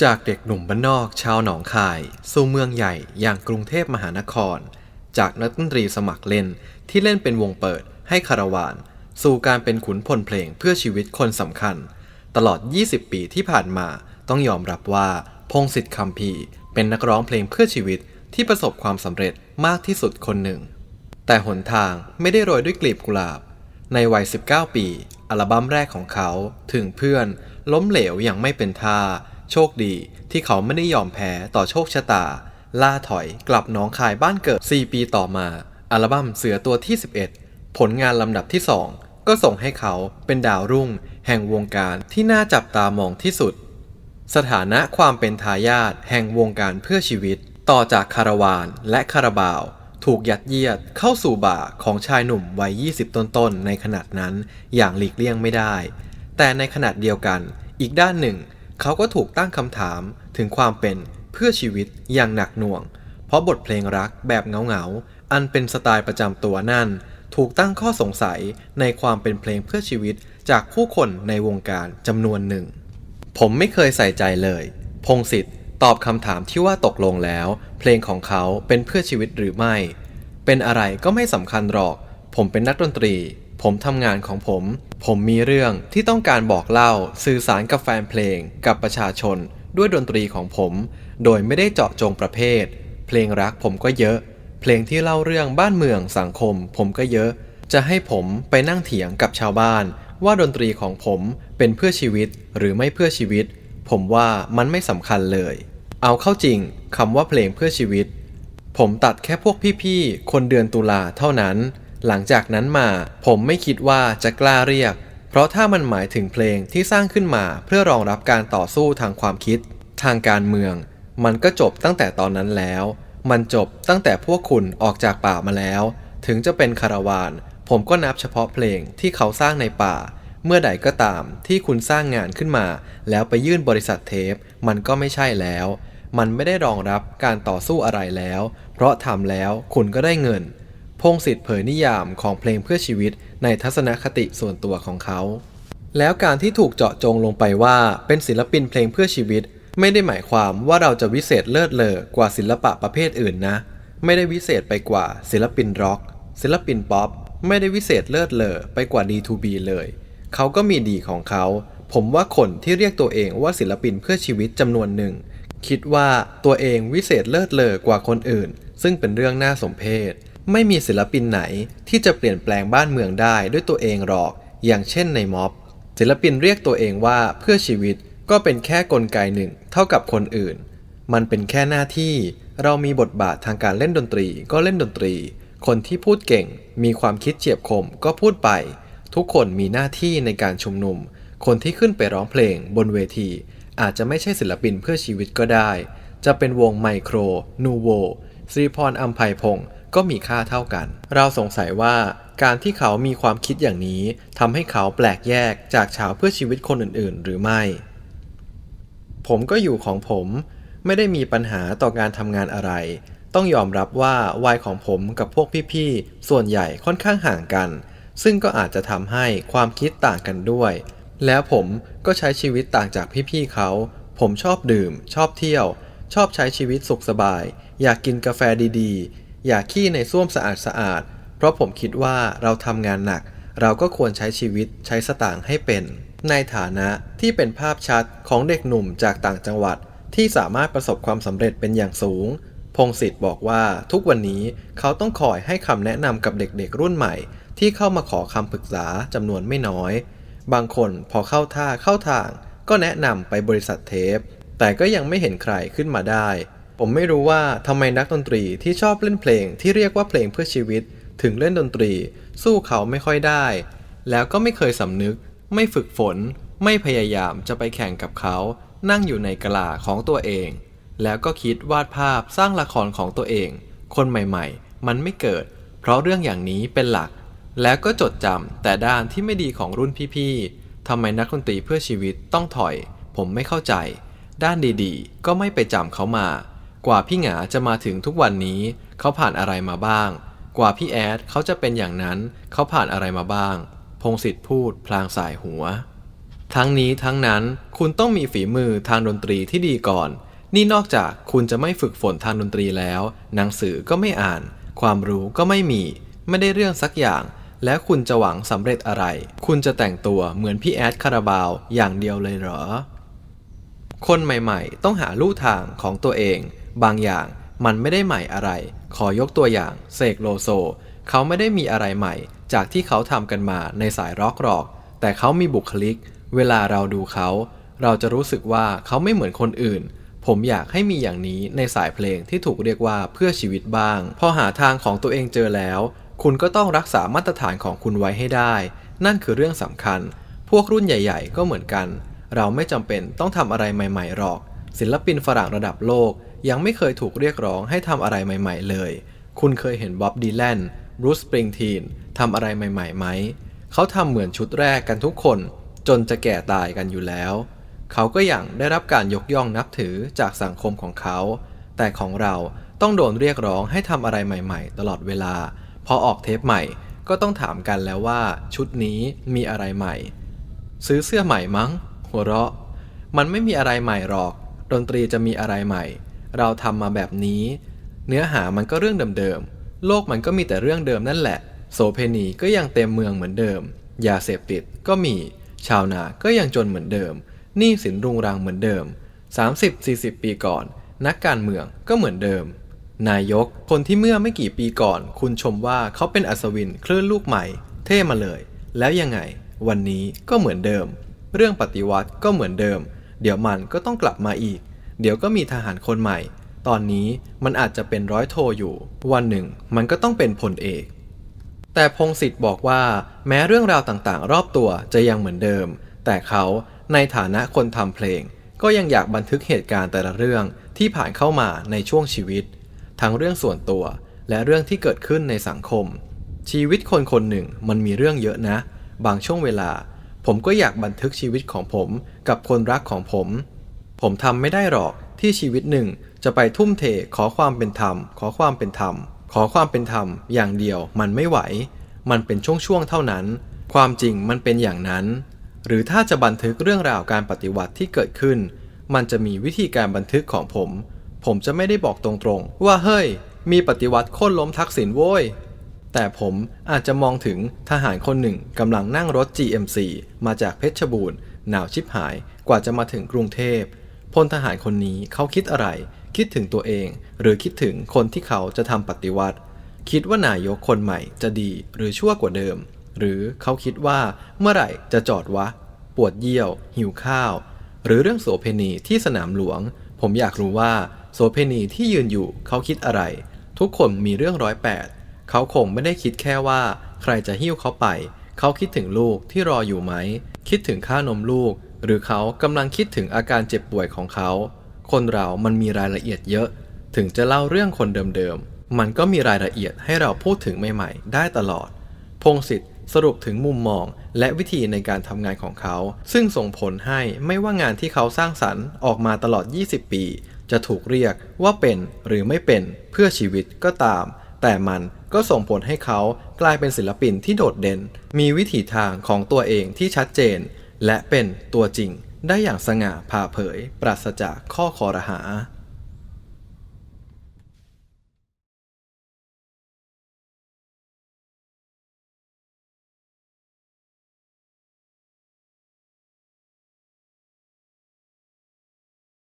จากเด็กหนุ่มบ้านนอกชาวหนองคาย สู่เมืองใหญ่อย่างกรุงเทพมหานคร จากนักดนตรีสมัครเล่นที่เล่นเป็นวงเปิดให้คาราวาน สู่การเป็นขุนพลเพลงเพื่อชีวิตคนสำคัญ ตลอด 20 ปีที่ผ่านมาต้องยอมรับว่า พงศิษฐ์คำพีเป็นนักร้องเพลงเพื่อชีวิตที่ประสบความสำเร็จมากที่สุดคนหนึ่ง แต่หนทางไม่ได้โรยด้วยกลีบกุหลาบ ในวัย 19 ปี อัลบั้มแรกของเขา ถึงเพื่อน ล้มเหลวอย่างไม่เป็นท่า โชคดีที่เขาไม่ได้ยอมแพ้ต่อโชคชะตา ล่าถอยกลับน้องคายบ้านเกิด 4 ปีต่อมา อัลบั้มเสือตัวที่ 11 ผลงานลำดับที่ 2 ก็ส่งให้เขาเป็นดาวรุ่ง แห่งวงการที่น่าจับตามองที่สุด สถานะความเป็นทายาทแห่งวงการเพื่อชีวิต ต่อจากคาราวานและคาราบาว ถูกยัดเยียดเข้าสู่บ่าของชายหนุ่มวัย 20 ต้นๆในขณะนั้นอย่างหลีกเลี่ยงไม่ได้ แต่ในขณะเดียวกันอีกด้านหนึ่ง เขาก็ถูกตั้งคำถามถึงความเป็นเพื่อชีวิตอย่างหนักหน่วง เพราะบทเพลงรักแบบเงาๆ อันเป็นสไตล์ประจำตัวนั่น ถูกตั้งข้อสงสัยในความเป็นเพลงเพื่อชีวิตจากผู้คนในวงการจำนวนหนึ่ง ผมไม่เคยใส่ใจเลย พงศิษฐ์ตอบคำถามที่ว่าตกลงแล้ว เพลงของเขาเป็นเพื่อชีวิตหรือไม่ เป็นอะไรก็ไม่สำคัญหรอก ผมเป็นนักดนตรี ผมทำงานของผม ผมมีเรื่องที่ต้องการบอกเล่าสื่อสารกับแฟนเพลง กับประชาชน ด้วยดนตรีของผม โดยไม่ได้เจาะจงประเภท เพลงรักผมก็เยอะ เพลงที่เล่าเรื่องบ้านเมืองสังคม ผมก็เยอะ จะให้ผมไปนั่งเถียงกับชาวบ้าน ว่าดนตรีของผมเป็นเพื่อชีวิตหรือไม่เพื่อชีวิต ผมว่ามันไม่สำคัญเลย เอาเข้าจริงคำว่าเพลงเพื่อชีวิต ผมตัดแค่พวกพี่ๆคนเดือนตุลาเท่านั้น หลังจากนั้นมาผมไม่คิดว่าจะกล้าเรียก เพราะถ้ามันหมายถึงเพลงที่สร้างขึ้นมาเพื่อรองรับการต่อสู้ทางความคิด ทางการเมือง มันก็จบตั้งแต่ตอนนั้นแล้ว มันจบตั้งแต่พวกคุณออกจากป่ามาแล้ว ถึงจะเป็นคาราวาน ผมก็นับเฉพาะเพลงที่เขาสร้างในป่า เมื่อใดก็ตามที่คุณสร้างงานขึ้นมา แล้วไปยื่นบริษัทเทป มันก็ไม่ใช่แล้ว มันไม่ได้รองรับการต่อสู้อะไรแล้ว เพราะทำแล้วคุณก็ได้เงิน พงศิษฐ์เผยนิยามของเพลงเพื่อชีวิตในทัศนคติส่วนตัวของเขา แล้วการที่ถูกเจาะจงลงไปว่าเป็นศิลปินเพลงเพื่อชีวิต ไม่ได้หมายความว่าเราจะวิเศษเลิศเลอกว่าศิลปะประเภทอื่นนะ ไม่ได้วิเศษไปกว่าศิลปินร็อก ศิลปินป๊อปไม่ได้วิเศษเลิศเลอไปกว่า D2B เลย เขาก็มีดีของเขา ผมว่าคนที่เรียกตัวเองว่าศิลปินเพื่อชีวิตจำนวนหนึ่ง คิดว่าตัวเองวิเศษเลิศเลอกว่าคนอื่น ซึ่งเป็นเรื่องน่าสมเพช ไม่มีศิลปินไหนที่จะเปลี่ยนแปลงบ้านเมืองได้ด้วยตัวเองหรอก อย่างเช่นในม็อบ ศิลปินเรียกตัวเองว่าเพื่อชีวิตก็เป็นแค่กลไกหนึ่งเท่ากับคนอื่น มันเป็นแค่หน้าที่เรามีบทบาททางการเล่นดนตรีก็เล่นดนตรี คนที่พูดเก่ง มีความคิดเฉียบคมก็พูดไป ทุกคนมีหน้าที่ในการชุมนุม คนที่ขึ้นไปร้องเพลงบนเวที อาจจะไม่ใช่ศิลปินเพื่อชีวิตก็ได้ จะเป็นวงไมโคร นูโวสริพรอัมภัยพงศ์ ก็มีค่าเท่ากัน เราสงสัยว่าการที่เขามีความคิดอย่างนี้ทำให้เขาแปลกแยกจากชาวเพื่อชีวิตคนอื่นๆ หรือไม่ ผมก็อยู่ของผมไม่ได้มีปัญหาต่อการทำงานอะไร ต้องยอมรับว่าวัยของผมกับพวกพี่ๆ ส่วนใหญ่ค่อนข้างห่างกัน ซึ่งก็อาจจะทำให้ความคิดต่างกันด้วย แล้วผมก็ใช้ชีวิตต่างจากพี่ๆเขา ผมชอบดื่ม ชอบเที่ยว ชอบใช้ชีวิตสุขสบาย อยากกินกาแฟดีๆ อยากขี้ในส้วมสะอาดๆเพราะผมคิดว่าเราทำงานหนัก เราก็ควรใช้ชีวิตใช้สตางค์ให้เป็น ในฐานะที่เป็นภาพชัดของเด็กหนุ่มจากต่างจังหวัด ที่สามารถประสบความสำเร็จเป็นอย่างสูง พงศิษฐ์บอกว่าทุกวันนี้เขาต้องคอยให้คำแนะนำกับเด็กๆรุ่นใหม่ ที่เข้ามาขอคำปรึกษาจำนวนไม่น้อย บางคนพอเข้าท่าเข้าทาง ก็แนะนำไปบริษัทเทป แต่ก็ยังไม่เห็นใครขึ้นมาได้ ผมไม่รู้ว่าทำไมนักดนตรีที่ชอบเล่นเพลงที่เรียกว่าเพลงเพื่อชีวิต ถึงเล่นดนตรี สู้เขาไม่ค่อยได้ แล้วก็ไม่เคยสำนึก ไม่ฝึกฝน ไม่พยายามจะไปแข่งกับเขา นั่งอยู่ในกลาของตัวเอง แล้วก็คิดวาดภาพสร้างละครของตัวเอง คนใหม่ๆ มันไม่เกิด เพราะเรื่องอย่างนี้เป็นหลัก แล้วก็จดจำแต่ด้านที่ไม่ดีของรุ่นพี่ๆทำไมนักดนตรีเพื่อชีวิตต้องถอย ผมไม่เข้าใจ ด้านดีๆ ก็ไม่ไปจำเขามา กว่าพี่หงาจะมาถึงทุกวันนี้ เขาผ่านอะไรมาบ้าง กว่าพี่แอดเขาจะเป็นอย่างนั้น เขาผ่านอะไรมาบ้าง พงศิษฐ์พูดพลางสายหัว ทั้งนี้ทั้งนั้นคุณต้องมีฝีมือทางดนตรีที่ดีก่อน นี่นอกจากคุณจะไม่ฝึกฝนทางดนตรีแล้ว หนังสือก็ไม่อ่าน ความรู้ก็ไม่มี ไม่ได้เรื่องสักอย่าง แล้วคุณจะหวังสำเร็จอะไร คุณจะแต่งตัวเหมือนพี่แอดคาราบาวอย่างเดียวเลยเหรอ คนใหม่ ๆ ต้องหาลู่ทางของตัวเอง บางอย่างมันไม่ได้ใหม่อะไร ขอยกตัวอย่างเสกโลโซ เขาไม่ได้มีอะไรใหม่ จากที่เขาทำกันมาในสายร็อกหรอก แต่เขามีบุคลิก เวลาเราดูเขา เราจะรู้สึกว่าเขาไม่เหมือนคนอื่น ผมอยากให้มีอย่างนี้ในสายเพลงที่ถูกเรียกว่าเพื่อชีวิตบ้าง พอหาทางของตัวเองเจอแล้ว คุณก็ต้องรักษามาตรฐานของคุณไว้ให้ได้ นั่นคือเรื่องสำคัญ พวกรุ่นใหญ่ ๆ ก็เหมือนกัน เราไม่จำเป็นต้องทำอะไรใหม่ ๆหรอก ศิลปินฝรั่งระดับโลก ยังไม่เคยถูกเรียกร้องให้ทำอะไรใหม่ ๆ เลย คุณเคยเห็นบ๊อบดีแลนบรูซสปริงทีนทำอะไรใหม่ๆไหม เขาทำเหมือนชุดแรกกันทุกคน จนจะแก่ตายกันอยู่แล้ว เขาก็ยังได้รับการยกย่องนับถือจากสังคมของเขา แต่ของเราต้องโดนเรียกร้องให้ทำอะไรใหม่ ๆ ตลอดเวลา พอออกเทปใหม่ก็ต้องถามกันแล้วว่าชุดนี้มีอะไรใหม่ ซื้อเสื้อใหม่มั้ง หัวเราะ มันไม่มีอะไรใหม่หรอก ดนตรีจะมีอะไรใหม่ เราทำมาแบบนี้ เนื้อหามันก็เรื่องเดิมๆ โลกมันก็มีแต่เรื่องเดิมนั่นแหละ โสเพณีก็ยังเต็มเมืองเหมือนเดิม ยาเสพติดก็มี ชาวนาก็ยังจนเหมือนเดิม หนี้สินรุงรังเหมือนเดิม 30-40 ปีก่อน นักการเมืองก็เหมือนเดิม นายก คนที่เมื่อไม่กี่ปีก่อน คุณชมว่าเขาเป็นอัศวินคลื่นลูกใหม่ เท่มาเลย แล้วยังไง วันนี้ก็เหมือนเดิม เรื่องปฏิวัติก็เหมือนเดิม เดี๋ยวมันก็ต้องกลับมาอีก เดี๋ยวก็มีทหารคนใหม่ ตอนนี้มันอาจจะเป็นร้อยโทอยู่ วันหนึ่งมันก็ต้องเป็นพลเอก แต่พงศิษฐ์บอกว่าแม้เรื่องราวต่างๆ รอบตัวจะยังเหมือนเดิม แต่เขาในฐานะคนทำเพลง ก็ยังอยากบันทึกเหตุการณ์แต่ละเรื่องที่ผ่านเข้ามาในช่วงชีวิต ทั้งเรื่องส่วนตัวและเรื่องที่เกิดขึ้นในสังคม ชีวิตคนคนหนึ่งมันมีเรื่องเยอะนะ บางช่วงเวลา ผมก็อยากบันทึกชีวิตของผมกับคนรักของผม ผมทำไม่ได้หรอกที่ชีวิตหนึ่งจะไปทุ่มเทขอความเป็นธรรม ขอความเป็นธรรม ขอความเป็นธรรม อย่างเดียวมันไม่ไหว มันเป็นช่วงๆเท่านั้น ความจริงมันเป็นอย่างนั้น หรือถ้าจะบันทึกเรื่องราวการปฏิวัติที่เกิดขึ้น มันจะมีวิธีการบันทึกของผม ผมจะไม่ได้บอกตรงๆ ว่าเฮ้ย มีปฏิวัติโค่นล้มทักษิณโว้ยแต่ผมอาจจะมองถึงทหารคนหนึ่งกำลังนั่งรถ GMC มาจากเพชรบูรณ์หนาวชิบหายกว่าจะมาถึงกรุงเทพ พลทหารคนนี้เขาคิดอะไร คิดถึงตัวเอง หรือคิดถึงคนที่เขาจะทำปฏิวัติ คิดว่านายกคนใหม่จะดีหรือชั่วกว่าเดิม หรือเขาคิดว่าเมื่อไหร่จะจอดวะ ปวดเยี่ยว หิวข้าว หรือเรื่องโสเพณีที่สนามหลวง ผมอยากรู้ว่าโสเพณีที่ยืนอยู่เขาคิดอะไร ทุกคนมีเรื่องร้อยแปดเขาคงไม่ได้คิดแค่ว่า ใครจะหิ้วเขาไป เขาคิดถึงลูกที่รออยู่ไหม คิดถึงค่านมลูก หรือเขากำลังคิดถึงอาการเจ็บป่วยของเขา คนเรามันมีรายละเอียดเยอะ ถึงจะเล่าเรื่องคนเดิมๆ มันก็มีรายละเอียดให้เราพูดถึงใหม่ๆ ได้ตลอด พงศิษฐ์สรุปถึงมุมมองและวิธีในการทำงานของเขา ซึ่งส่งผลให้ไม่ว่างานที่เขาสร้างสรรค์ออกมาตลอด 20 ปี จะถูกเรียกว่าเป็นหรือไม่เป็นเพื่อชีวิตก็ตาม แต่มันก็ส่งผลให้เขากลายเป็นศิลปินที่โดดเด่น มีวิถีทางของตัวเองที่ชัดเจน และเป็นตัวจริงได้อย่างสง่าผ่าเผย ปราศจากข้อคอรหา